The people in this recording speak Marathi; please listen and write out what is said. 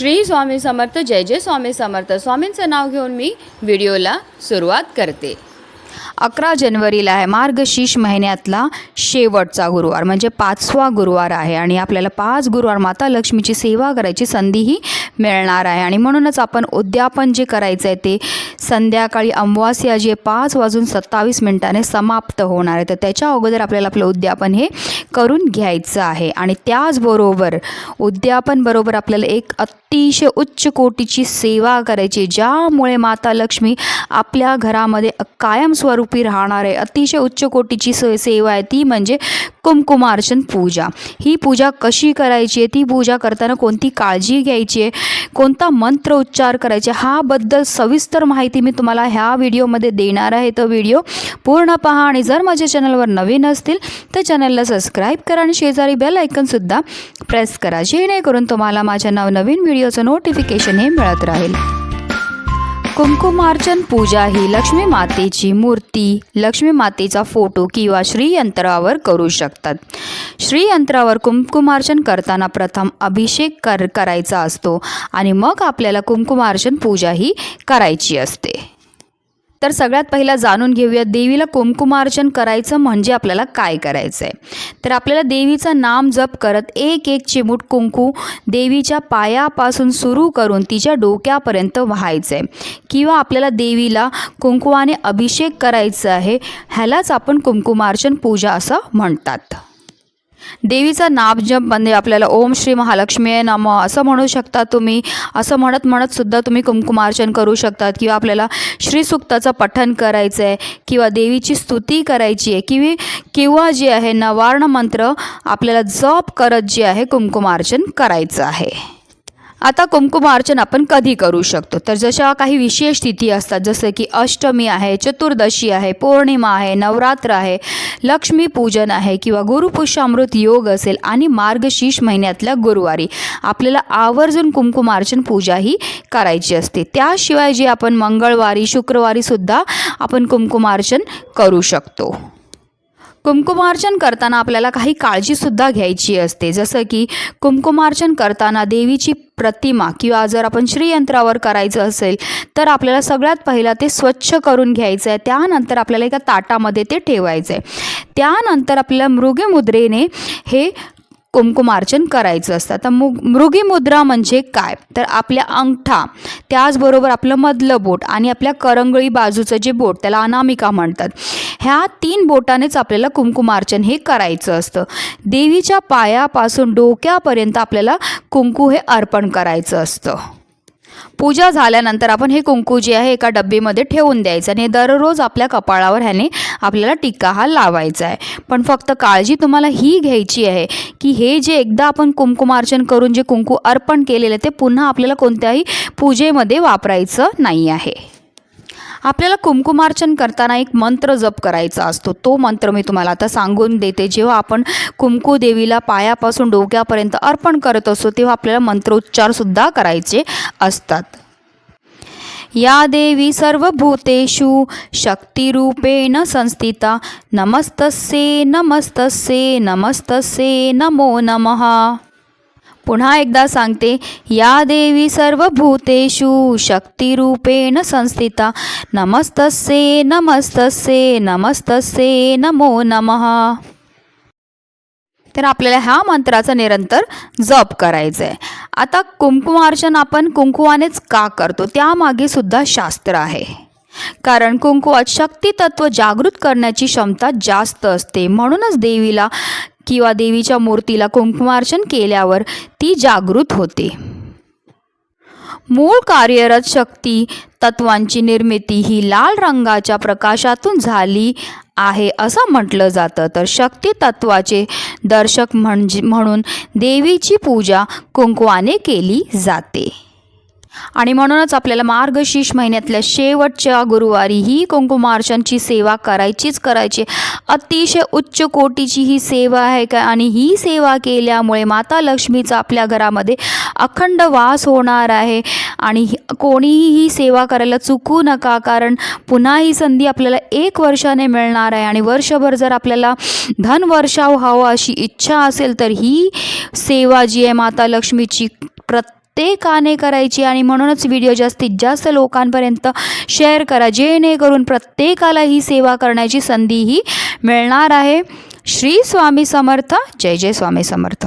श्री स्वामी समर्थ जय जय स्वामी समर्थ. स्वामींचं नाव घेऊन मी व्हिडिओला सुरुवात करते. अकरा जानेवारीला आहे. मार्गशीर्ष महिन्यातला शेवटचा गुरुवार म्हणजे पाचवा गुरुवार आहे आणि आपल्याला पाच गुरुवार माता लक्ष्मीची सेवा करायची संधीही मिळणार आहे. आणि म्हणूनच आपण उद्यापन जे करायचं आहे ते संध्याकाळी अमावास्या जे पाच वाजून सत्तावीस मिनिटाने समाप्त होणार आहे. तर त्याच्या अगोदर आपल्याला आपलं उद्यापन हे करून घ्यायचं आहे. आणि त्याचबरोबर उद्यापन बरोबर आपल्याला एक अतिशय उच्च कोटीची सेवा करायची ज्यामुळे माता लक्ष्मी आपल्या घरामध्ये कायमस्वरूपी राहणार आहे. अतिशय उच्च कोटीची स सेवा आहे ती म्हणजे कुमकुमार्चन पूजा. ही पूजा कशी करायची आहे? ती पूजा करताना कोणती काळजी घ्यायची आहे? कोणता मंत्र उच्चार करायचे? हाबद्दल सविस्तर माहिती मी तुम्हाला ह्या व्हिडिओमध्ये देणार आहे. तर व्हिडिओ पूर्ण पहा आणि जर माझ्या चॅनलवर नवीन असतील तर चॅनलला सबस्क्राईब करा आणि शेजारी बेल ऐकनसुद्धा प्रेस करा. जेणेकरून तुम्हाला माझ्या नवनवीन व्हिडिओचं नोटिफिकेशन हे मिळत राहील. कुंकुमार्चन पूजा ही लक्ष्मी मातेची मूर्ती लक्ष्मी मातेचा फोटो किंवा श्रीयंत्रावर करू शकतात. श्रीयंत्रावर कुंकुमार्चन करताना प्रथम अभिषेक कर करायचा असतो आणि मग आपल्याला कुंकुमार्चन पूजा ही करायची असते. तर सगळ्यात पहिला जाणून घेऊया देवीला कुंकुमार्चन करायचं म्हणजे आपल्याला काय करायचं आहे तर आपल्याला देवीचं नाम जप करत एक एक चिमूट कुंकू देवीच्या पायापासून सुरू करून तिच्या डोक्यापर्यंत व्हायचं आहे किंवा आपल्याला देवीला कुंकुवाने अभिषेक करायचा आहे ह्यालाच आपण कुंकुमार्चन पूजा असं म्हणतात. देवीचा नाम जप म्हणजे आपल्याला ओम श्री महालक्ष्मी नम असं म्हणू शकता तुम्ही. असं म्हणत म्हणत सुद्धा तुम्ही कुंकुमार्चन करू शकतात किंवा आपल्याला श्रीसुक्ताचं पठन करायचं आहे किंवा देवीची स्तुती करायची आहे किंवा किंवा जे आहे नवार्ण मंत्र आपल्याला जप करत जे आहे कुंकुमार्चन करायचं आहे. आता कुमकुमार्चन आपण कधी करू शकतो? तर जशा काही विशेष तिथी असतात जसं की अष्टमी आहे चतुर्दशी आहे पौर्णिमा आहे नवरात्र आहे लक्ष्मीपूजन आहे किंवा गुरुपुष्यामृत योग असेल आणि मार्गशीर्ष महिन्यातल्या गुरुवारी आपल्याला आवर्जून कुमकुमार्चन पूजा ही करायची असते. त्याशिवाय जे आपण मंगळवारी शुक्रवारीसुद्धा आपण कुमकुमार्चन करू शकतो. कुमकुमार्चन करताना आपल्याला काही काळजीसुद्धा घ्यायची असते. जसं की कुमकुमार्चन करताना देवीची प्रतिमा किंवा जर आपण श्रीयंत्रावर करायचं असेल तर आपल्याला सगळ्यात पहिला ते स्वच्छ करून घ्यायचं आहे त्यानंतर आपल्याला एका ताटामध्ये ते ठेवायचं आहे त्यानंतर आपल्याला मृगमुद्रेने हे कुंकुमार्चन करायचं असतं. तर मु मृगीमुद्रा म्हणजे काय? तर आपल्या अंगठा त्याचबरोबर आपलं मधलं बोट आणि आपल्या करंगळी बाजूचं जे बोट त्याला अनामिका म्हणतात. ह्या तीन बोटानेच आपल्याला कुंकुमार्चन हे करायचं असतं. देवीच्या पायापासून डोक्यापर्यंत आपल्याला कुंकू हे अर्पण करायचं असतं. पूजा झाल्यानंतर आपण हे कुंकू जे आहे एका डब्बीमध्ये ठेवून द्यायचं आणि दररोज आपल्या कपाळावर ह्याने आपल्याला टिक्का हा लावायचा आहे. पण फक्त काळजी तुम्हाला ही घ्यायची आहे की हे जे एकदा आपण कुंकुमार्चन करून जे कुंकू अर्पण केलेलं आहे ते पुन्हा आपल्याला कोणत्याही पूजेमध्ये वापरायचं नाही आहे. आपल्याला कुमकुमार्चन करताना एक मंत्र जप करायचा असतो. तो मंत्र मी तुम्हाला आता सांगून देते. जेव्हा आपण कुंकू देवीला पायापासून डोक्यापर्यंत अर्पण करत असतो तेव्हा आपल्याला मंत्रोच्चारसुद्धा करायचे असतात. या देवी सर्वभूतेषु शक्तिरूपेण संस्थिता नमस्तस्ये नमस्तस्ये नमस्तस्ये नमो नमः. पुन्हा एकदा सांगते या देवी सर्व भूतेषु शक्तिरूपेण संस्थिता। नमस्तस्ये नमस्तस्ये नमस्तस्ये नमो नमः। तर आपल्याला ह्या मंत्राचा निरंतर जप करायचं आहे आता कुंकुमार्चन आपण कुंकुवानेच का करतो? त्यामागे सुद्धा शास्त्र आहे. कारण कुंकुवात शक्तितत्व जागृत करण्याची क्षमता जास्त असते. म्हणूनच देवीला किंवा देवीच्या मूर्तीला कुंकुमार्चन केल्यावर ती जागृत होते. मूळ कार्यरत शक्ती तत्वांची निर्मिती ही लाल रंगाच्या प्रकाशातून झाली आहे असं म्हटलं जातं. तर शक्ती तत्वाचे दर्शक म्हणजे म्हणून देवीची पूजा कुंकवाने केली जाते. आणि म्हणूनच आपल्याला मार्गशीर्ष महिन्यातल्या शेवटच्या गुरुवारी ही कुंकुमार्चनची सेवा करायचीच करायची. अतिशय उच्च कोटीची ही सेवा आहे का? आणि ही सेवा केल्यामुळे माता लक्ष्मीचा आपल्या घरामध्ये अखंड वास होणार आहे. आणि कोणीही ही सेवा करायला चुकू नका कारण पुन्हा ही संधी आपल्याला एक वर्षाने मिळणार आहे. आणि वर्षभर जर आपल्याला धनवर्षाव व्हावं अशी इच्छा असेल तर ही सेवा जी आहे माता लक्ष्मीची ते का नाही करायची? आणि म्हणूनच व्हिडिओ जास्तीत जास्त लोकांपर्यंत शेअर करा. जेणेकरून प्रत्येकाला ही सेवा करण्याची संधीही मिळणार आहे. श्री स्वामी समर्थ. जय जय स्वामी समर्थ.